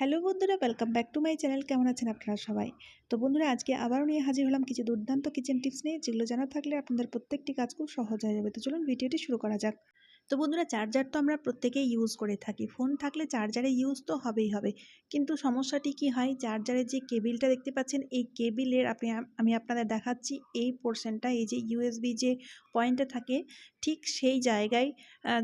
Hello বন্ধুরা welcome back to my channel কেমন আছেন আপনারা সবাই? তো বন্ধুরা, আজকে আবারও নিয়ে হাজির হলাম কিছু দুর্দান্ত কিচেন টিপস নিয়ে। যেগুলো জানা থাকলে আপনাদের প্রত্যেকটি কাজ খুব সহজ হয়ে যাবে। তো চলুন ভিডিওটি শুরু করা যাক। তো বন্ধুরা চার্জার তো আমরা প্রত্যেকেই ইউজ করে থাকি। ফোন থাকলে চার্জারে ইউজ তো হবেই হবে। কিন্তু সমস্যাটি কি হয়? চার্জারের যে কেবিলটা দেখতে পাচ্ছেন, এই কেবিলের আপনি আমি আপনাদের দেখাচ্ছি, এই পোর্শনটা এই যে ইউএসবি যে পয়েন্টটা থাকে, ঠিক সেই জায়গায়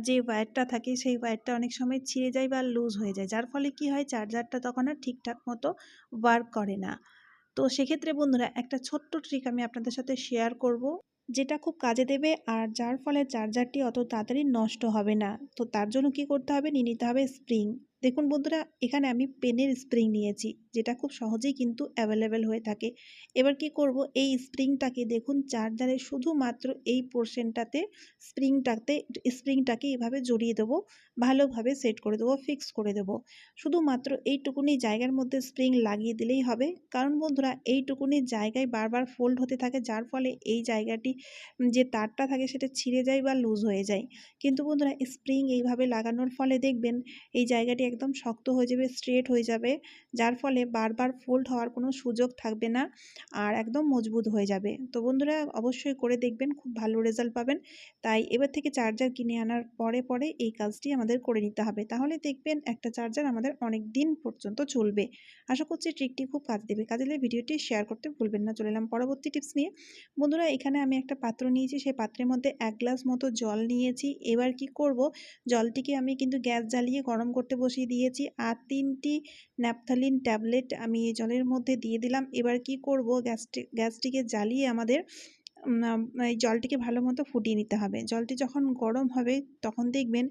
যে ওয়্যারটা থাকে, সেই ওয়্যারটা অনেক সময় ছিঁড়ে যায় বা লুজ হয়ে যায়। যার ফলে কি হয়? চার্জারটা তখন আর ঠিকঠাক মতো ওয়ার্ক করে না। তো সেক্ষেত্রে বন্ধুরা, একটা ছোট্ট ট্রিক আমি আপনাদের সাথে শেয়ার করব। যেটা খুব কাজে দেবে আর যার ফলে চার্জারটি অত তাড়াতাড়ি নষ্ট হবে না। তো তার জন্য কি করতে হবে? নিয়ে নিতে হবে স্প্রিং। দেখুন বন্ধুরা, এখানে আমি পেনের স্প্রিং নিয়েছি, যেটা খুব সহজেই কিন্তু অ্যাভেলেবেল হয়ে থাকে। এবার কি করব, এই স্প্রিংটাকে দেখুন চার্জারে শুধুমাত্র এই পোর্শনটাতে স্প্রিংটাতে, স্প্রিংটাকে এভাবে জড়িয়ে দেবো, ভালোভাবে সেট করে দেবো ফিক্স করে দেবো। শুধুমাত্র এইটুকুনি জায়গার মধ্যে স্প্রিং লাগিয়ে দিলেই হবে। কারণ বন্ধুরা, এইটুকুনি জায়গায় বারবার ফোল্ড হতে থাকে, যার ফলে এই জায়গাটি, যে তারটা থাকে সেটা ছিঁড়ে যায় বা লুজ হয়ে যায়। কিন্তু বন্ধুরা, স্প্রিং এইভাবে লাগানোর ফলে দেখবেন, এই জায়গাটি একদম শক্ত হয়ে যাবে স্ট্রেট হয়ে যাবে। যার ফলে বারবার ফোল্ড হওয়ার কোনো সুযোগ থাকবে না আর একদম মজবুত হয়ে যাবে। তো বন্ধুরা, অবশ্যই করে দেখবেন, খুব ভালো রেজাল্ট পাবেন। তাই এবার থেকে চার্জার কিনে আনার পরে পরে এই কাজটি আমাদের করে নিতে হবে। তাহলে দেখবেন একটা চার্জার আমাদের অনেক দিন পর্যন্ত চলবে। আশা করছি ট্রিকটি খুব কাজ দেবে। কাজে ভিডিওটি শেয়ার করতে ভুলবেন না। চলে এলাম পরবর্তী টিপস নিয়ে। বন্ধুরা, এখানে আমি একটা পাত্র নিয়েছি। সেই পাত্রের মধ্যে এক গ্লাস মতো জল নিয়েছি। এবার কি করব? জলটিকে আমি কিন্তু গ্যাস জ্বালিয়ে গরম করতে বসিয়ে দিয়েছি। আর তিনটি ন্যাপথালিন ট্যাবলেট আমি এই জলের মধ্যে দিয়ে দিলাম। এবার কি করব? গ্যাসটি গ্যাসটিকে জ্বালিয়ে আমাদের এই জলটিকে ভালো মতো ফুটিয়ে নিতে হবে। জলটি যখন গরম হবে, তখন দেখবেন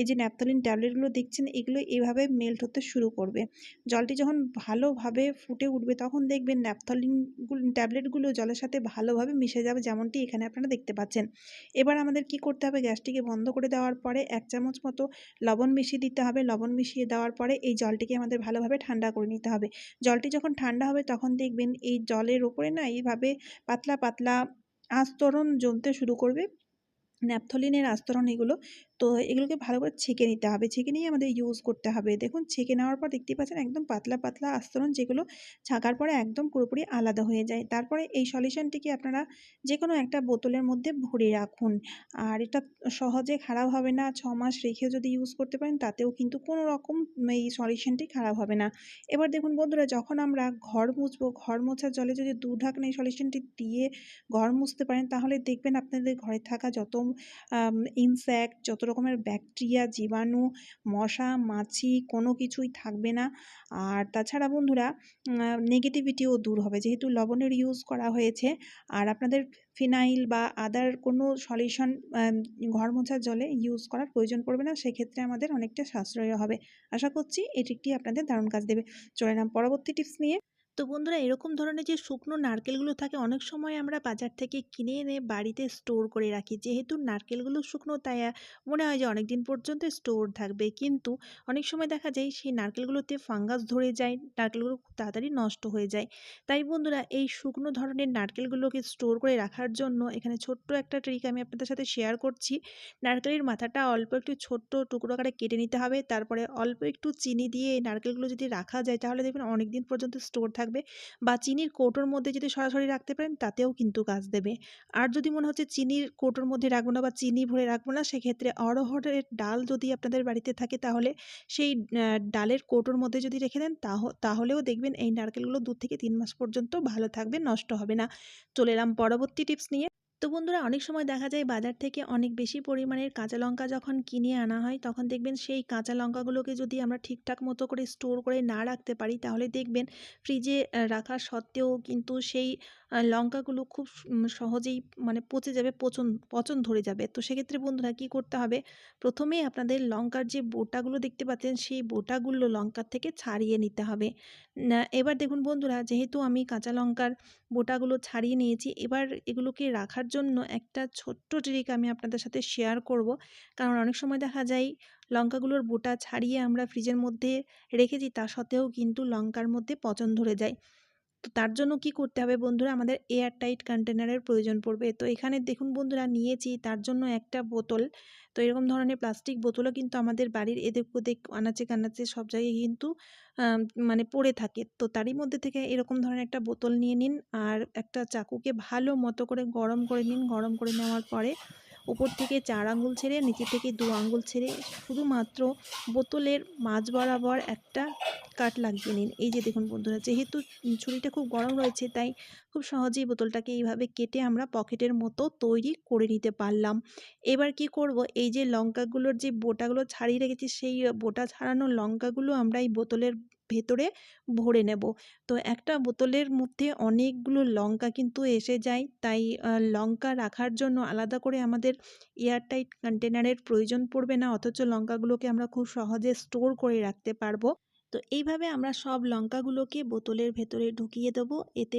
এই যে ন্যাপথলিন ট্যাবলেটগুলো দেখছেন, এগুলো এভাবে মেল্ট হতে শুরু করবে। জলটি যখন ভালোভাবে ফুটে উঠবে, তখন দেখবেন ন্যাপথলিনগুলো ট্যাবলেটগুলো জলের সাথে ভালোভাবে মিশে যাবে, যেমনটি এখানে আপনারা দেখতে পাচ্ছেন। এবার আমাদের কি করতে হবে? গ্যাসটিকে বন্ধ করে দেওয়ার পরে এক চামচ মতো লবণ মিশিয়ে দিতে হবে। লবণ মিশিয়ে দেওয়ার পরে এই জলটিকে আমাদের ভালোভাবে ঠান্ডা করে নিতে হবে। জলটি যখন ঠান্ডা হবে, তখন দেখবেন এই জলের ওপরে না এইভাবে পাতলা পাতলা আস্তরণ জমতে শুরু করবে। ন্যাপথলিনের আস্তরণ এগুলো তো এগুলোকে ভালো করে ছেঁকে নিতে হবে। ছেঁকে নিয়ে আমাদের ইউজ করতে হবে। দেখুন, ছেঁকে নেওয়ার পর দেখতে পাচ্ছেন একদম পাতলা পাতলা আস্তরণ যেগুলো ছাঁকার পরে একদম পুরোপুরি আলাদা হয়ে যায়। তারপরে এই সলিউশনটিকে আপনারা যে কোনো একটা বোতলের মধ্যে ভরে রাখুন। আর এটা সহজে খারাপ হবে না। ছ মাস রেখেও যদি ইউজ করতে পারেন, তাতেও কিন্তু কোনো রকম এই সলিউশনটি খারাপ হবে না। এবার দেখুন বন্ধুরা, যখন আমরা ঘর মুছবো, ঘর মোছার জলে যদি দু ঢাকনা এই সলিউশনটি দিয়ে ঘর মুছতে পারেন, তাহলে দেখবেন আপনাদের ঘরে থাকা যত ইনসেক্ট যত রকমের ব্যাকটেরিয়া জীবাণু, মশা, মাছি কোনো কিছুই থাকবে না। আর তাছাড়া বন্ধুরা নেগেটিভিটিও দূর হবে। যেহেতু লবণের ইউজ করা হয়েছে, আর আপনাদের ফিনাইল বা আদার কোনো সলিউশন ঘর মোছার জলে ইউজ করার প্রয়োজন পড়বে না, সেক্ষেত্রে আমাদের অনেকটা সাশ্রয় হবে। আশা করছি এই ট্রিকটি আপনাদের দারুণ কাজ দেবে। চলে নাম পরবর্তী টিপস নিয়ে। তো বন্ধুরা এরকম ধরনের যে শুকনো নারকেলগুলো থাকে, অনেক সময় আমরা বাজার থেকে কিনে এনে বাড়িতে স্টোর করে রাখি। যেহেতু নারকেলগুলো শুকনো, তাই মনে হয় যে অনেক দিন পর্যন্ত স্টোর থাকবে। কিন্তু অনেক সময় দেখা যায় সেই নারকেলগুলোতে ফাঙ্গাস ধরে যায়, নারকেলগুলো খুব তাড়াতাড়ি নষ্ট হয়ে যায়। তাই বন্ধুরা এই শুকনো ধরনের নারকেলগুলোকে স্টোর করে রাখার জন্য এখানে ছোট্ট একটা ট্রিক আমি আপনাদের সাথে শেয়ার করছি। নারকেলের মাথাটা অল্প একটু ছোট্ট টুকরো আকারে কেটে নিতে হবে। তারপরে অল্প একটু চিনি দিয়ে নারকেলগুলো যদি রাখা যায়, তাহলে দেখবেন অনেক দিন পর্যন্ত স্টোর থাকবে বা চিনির কৌটোর মধ্যে যদি সরাসরি রাখতে পারেন, তাতেও কিন্তু কাজ দেবে। আর যদি মনে হচ্ছে চিনির কৌটোর মধ্যে রাখব না বা চিনি ভরে রাখব না, সেক্ষেত্রে অরহরের ডাল যদি আপনাদের বাড়িতে থাকে, তাহলে সেই ডালের কৌটোর মধ্যে যদি রেখে দেন তাহলেও দেখবেন এই নারকেলগুলো দু থেকে তিন মাস পর্যন্ত ভালো থাকবে, নষ্ট হবে না। চলে এলাম পরবর্তী টিপস নিয়ে। তো বন্ধুরা অনেক সময় দেখা যায় বাজার থেকে অনেক বেশি পরিমাণের কাঁচা লঙ্কা যখন কিনে আনা হয়, তখন দেখবেন সেই কাঁচা লঙ্কাগুলোকে যদি আমরা ঠিকঠাক মতো করে স্টোর করে না রাখতে পারি, তাহলে দেখবেন ফ্রিজে রাখা সত্ত্বেও কিন্তু সেই লঙ্কাগুলো খুব সহজেই মানে পচে যাবে, পচন পচন ধরে যাবে। তো সেক্ষেত্রে বন্ধুরা কী করতে হবে? প্রথমেই আপনাদের লঙ্কার যে বোটাগুলো দেখতে পাচ্ছেন, সেই বোটাগুলো লঙ্কার থেকে ছাড়িয়ে নিতে হবে। এবার দেখুন বন্ধুরা, যেহেতু আমি কাঁচা লঙ্কার বোটাগুলো ছাড়িয়ে নিয়েছি, এবার এগুলোকে রাখার জন্য একটা ছোট্ট ট্রিক আমি আপনাদের সাথে শেয়ার করব। কারণ অনেক সময় দেখা যায়, লঙ্কাগুলোর বোটা ছাড়িয়ে আমরা ফ্রিজের মধ্যে রেখেছি তা সত্ত্বেও কিন্তু লঙ্কার মধ্যে পচন ধরে যায়। তো তার জন্য কি করতে হবে বন্ধুরা? আমাদের এয়ার টাইট কন্টেনারের প্রয়োজন পড়বে। তো এখানে দেখুন বন্ধুরা, নিয়েছি তার জন্য একটা বোতল। তো এরকম ধরনের প্লাস্টিক বোতলও কিন্তু আমাদের বাড়ির এদিক ওদিক, আনাচে কানাচে সব জায়গায় কিন্তু মানে পড়ে থাকে। তো তারই মধ্যে থেকে এরকম ধরনের একটা বোতল নিয়ে নিন আর একটা চাকুকে ভালো মতো করে গরম করে নিন। গরম করে নেওয়ার পরে উপর থেকে চার আঙ্গুল ছেড়ে নিচে থেকে দু আঙ্গুল ছেড়ে শুধুমাত্র বোতলের মাঝ বরাবর একটা কাট লাগিয়ে নিন। এই যে দেখুন বন্ধুরা, যেহেতু ছুরিটা খুব গরম রয়েছে, তাই খুব সহজেই বোতলটাকে এইভাবে কেটে আমরা পকেটের মতো তৈরি করে নিতে পারলাম। এবার কি করব? এই যে লঙ্কাগুলোর যে বোটাগুলো ছাড়িয়ে রেখেছি, সেই বোটা ছাড়ানো লঙ্কাগুলো আমরা এই বোতলের ভেতরে ভরে নেব। তো একটা বোতলের মধ্যে অনেকগুলো লঙ্কা কিন্তু এসে যায়। তাই লঙ্কা রাখার জন্য আলাদা করে আমাদের এয়ারটাইট কন্টেনারের প্রয়োজন পড়বে না। অথচ লঙ্কাগুলোকে আমরা খুব সহজে স্টোর করে রাখতে পারব। তো এইভাবে আমরা সব লঙ্কাগুলোকে বোতলের ভেতরে ঢুকিয়ে দেবো। এতে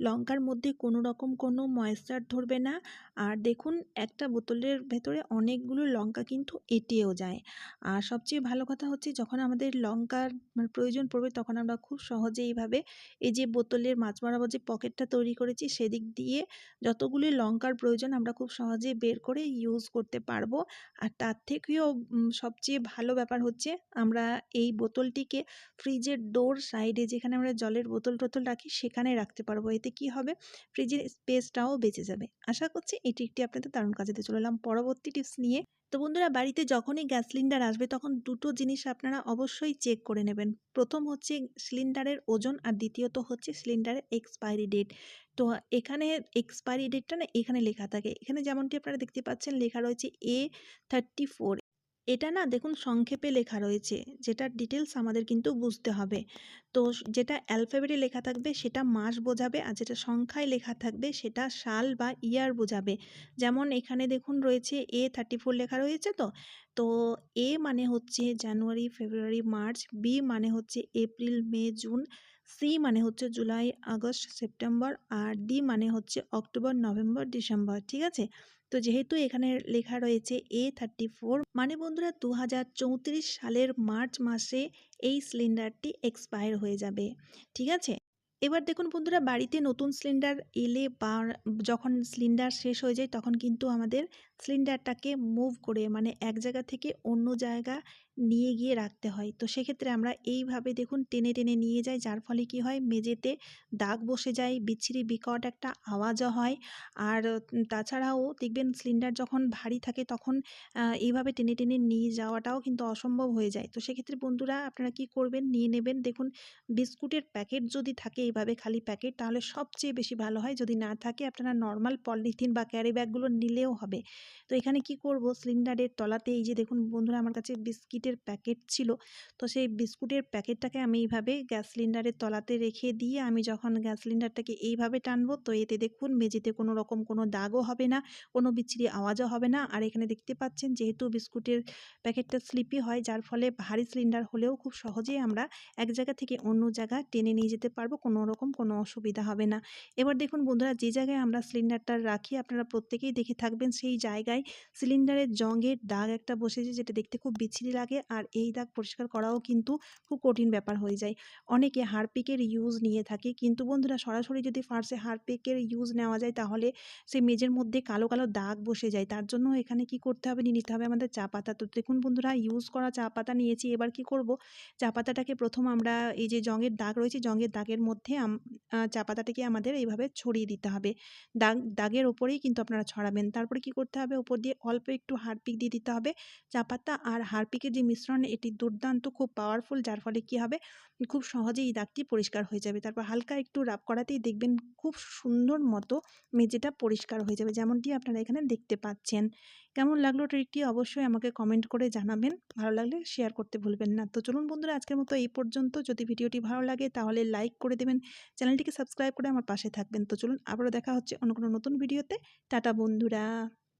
লঙ্কার মধ্যে কোনো রকম কোনো ময়েশ্চার ধরবে না। আর দেখুন, একটা বোতলের ভেতরে অনেকগুলো লঙ্কা কিন্তু এঁটেও যায়। আর সবচেয়ে ভালো কথা হচ্ছে, যখন আমাদের লঙ্কার মানে প্রয়োজন পড়বে, তখন আমরা খুব সহজে এইভাবে এই যে বোতলের মাছ বরাবর যে পকেটটা তৈরি করেছি, সেদিক দিয়ে যতগুলি লঙ্কার প্রয়োজন আমরা খুব সহজে বের করে ইউজ করতে পারব। আর তার থেকেও সবচেয়ে ভালো ব্যাপার হচ্ছে, আমরা এই বোতলটিকে ফ্রিজের ডোর সাইডে যেখানে আমরা জলের বোতল টোতল রাখি, সেখানে রাখতে পারব। এতে কি হবে? ফ্রিজের স্পেসটাও বেঁচে যাবে। আশা করছি এটি একটি আপনাদের দারুণ কাজেতে চলে এলাম পরবর্তী টিপস নিয়ে তো বন্ধুরা, বাড়িতে যখনই গ্যাস সিলিন্ডার আসবে, তখন দুটো জিনিস আপনারা অবশ্যই চেক করে নেবেন। প্রথম হচ্ছে সিলিন্ডারের ওজন আর দ্বিতীয়ত হচ্ছে সিলিন্ডারের এক্সপায়ারি ডেট। তো এখানে এক্সপায়ারি ডেটটা না এখানে লেখা থাকে। এখানে যেমনটি আপনারা দেখতে পাচ্ছেন, লেখা রয়েছে এ থার্টি ফোর এটা না দেখুন সংক্ষেপে লেখা রয়েছে, যেটার ডিটেলস আমাদের কিন্তু বুঝতে হবে। তো যেটা অ্যালফাবেটে লেখা থাকবে সেটা মাস বোঝাবে আর যেটা সংখ্যায় লেখা থাকবে সেটা সাল বা ইয়ার বোঝাবে। যেমন এখানে দেখুন রয়েছে এ থার্টি ফোর লেখা রয়েছে তো তো এ মানে হচ্ছে জানুয়ারি ফেব্রুয়ারি মার্চ বি মানে হচ্ছে এপ্রিল মে জুন সি মানে হচ্ছে জুলাই, আগস্ট, সেপ্টেম্বর আর ডি মানে হচ্ছে অক্টোবর, নভেম্বর, ডিসেম্বর, ঠিক আছে? তো যেহেতু এখানে লেখা রয়েছে এ থার্টি ফোর মানে বন্ধুরা দু হাজার চৌত্রিশ সালের মার্চ মাসে এই সিলিন্ডারটি এক্সপায়ার হয়ে যাবে, ঠিক আছে? এবার দেখুন বন্ধুরা, বাড়িতে নতুন সিলিন্ডার এলে বা যখন সিলিন্ডার শেষ হয়ে যায় তখন কিন্তু আমাদের সিলিন্ডারটাকে মুভ করে মানে এক জায়গা থেকে অন্য জায়গা নিয়ে গিয়ে রাখতে হয়। তো সেক্ষেত্রে আমরা এইভাবে দেখুন টেনে টেনে নিয়ে যাই। যার ফলে কি হয়? মেঝেতে দাগ বসে যায়, বিচ্ছিরি, বিকট একটা আওয়াজও হয়। আর তাছাড়াও দেখবেন সিলিন্ডার যখন ভারী থাকে তখন এইভাবে টেনে টেনে নিয়ে যাওয়াটাও কিন্তু অসম্ভব হয়ে যায়। তো সেক্ষেত্রে বন্ধুরা আপনারা কি করবেন? নিয়ে নেবেন। দেখুন বিস্কুটের প্যাকেট যদি থাকে এইভাবে খালি প্যাকেট, তাহলে সবচেয়ে বেশি ভালো হয়। যদি না থাকে আপনারা নর্মাল পলিথিন বা ক্যারি ব্যাগগুলো নিলেও হবে। তো এখানে কি করব? সিলিন্ডারের তলাতে এই যে দেখুন বন্ধুরা আমার কাছে বিস্কিটের প্যাকেট ছিল। তো সেই বিস্কুটের প্যাকেটটাকে আমি এইভাবে গ্যাস সিলিন্ডারের তলাতে রেখে দিয়ে আমি যখন গ্যাস সিলিন্ডারটাকে এইভাবে টানবো, তো এতে দেখুন মেঝেতে কোনো রকম কোনো দাগও হবে না, কোনো বিচ্ছিরি আওয়াজও হবে না। আর এখানে দেখতে পাচ্ছেন যেহেতু বিস্কুটের প্যাকেটটা স্লিপি হয়, যার ফলে ভারী সিলিন্ডার হলেও খুব সহজেই আমরা এক জায়গা থেকে অন্য জায়গা টেনে নিয়ে যেতে পারব, কোনো রকম কোনো অসুবিধা হবে না। এবার দেখুন বন্ধুরা, যে জায়গায় আমরা সিলিন্ডারটা রাখি, আপনারা প্রত্যেকেই দেখে থাকবেন সেই জায়গায় সিলিন্ডারের জঙের দাগ একটা বসেছে, যেটা দেখতে খুব বিচ্ছিরি লাগে। আর এই দাগ পরিষ্কার করাও কিন্তু খুব কঠিন ব্যাপার হয়ে যায়। অনেকে হারপিকের ইউজ নিয়ে থাকে। কিন্তু বন্ধুরা, সরাসরি যদি ফার্সে হারপিকের ইউজ নেওয়া যায়, তাহলে সেই মেজের মধ্যে কালো কালো দাগ বসে যায়। তার জন্য এখানে কি করতে হবে? নিয়ে নিতে হবে আমাদের চা পাতা। তো দেখুন বন্ধুরা ইউজ করা চা পাতা নিয়েছি। এবার কি করব? চা পাতাটাকে প্রথম আমরা এই যে জঙের দাগ রয়েছে, জঙের দাগের মধ্যে চা পাতাটাকে আমাদের এইভাবে ছড়িয়ে দিতে হবে। দাগ, দাগের ওপরেই কিন্তু আপনারা ছড়াবেন। তারপরে কি করতে হবে? ওপর দিয়ে অল্প একটু হারপিক দিয়ে দিতে হবে চা পাতা। আর হারপিকের যে মিশ্রণ এটি দুর্দান্ত, খুব পাওয়ারফুল যার ফলে কি হবে? খুব সহজেই এই দাগটি পরিষ্কার হয়ে যাবে। তারপর হালকা একটু রাব করাতেই দেখবেন খুব সুন্দর মতো মেঝেটা পরিষ্কার হয়ে যাবে, যেমনটি আপনারা এখানে দেখতে পাচ্ছেন। কেমন লাগল ট্রিকটি অবশ্যই আমাকে কমেন্ট করে জানাবেন। ভালো লাগলে শেয়ার করতে ভুলবেন না। তো চলুন বন্ধুরা, আজকের মতো এই পর্যন্ত। যদি ভিডিওটি ভালো লাগে তাহলে লাইক করে দেবেন, চ্যানেলটিকে সাবস্ক্রাইব করে আমার পাশে থাকবেন। তো চলুন আবারও দেখা হচ্ছে অন্য কোনো নতুন ভিডিওতে টাটা বন্ধুরা।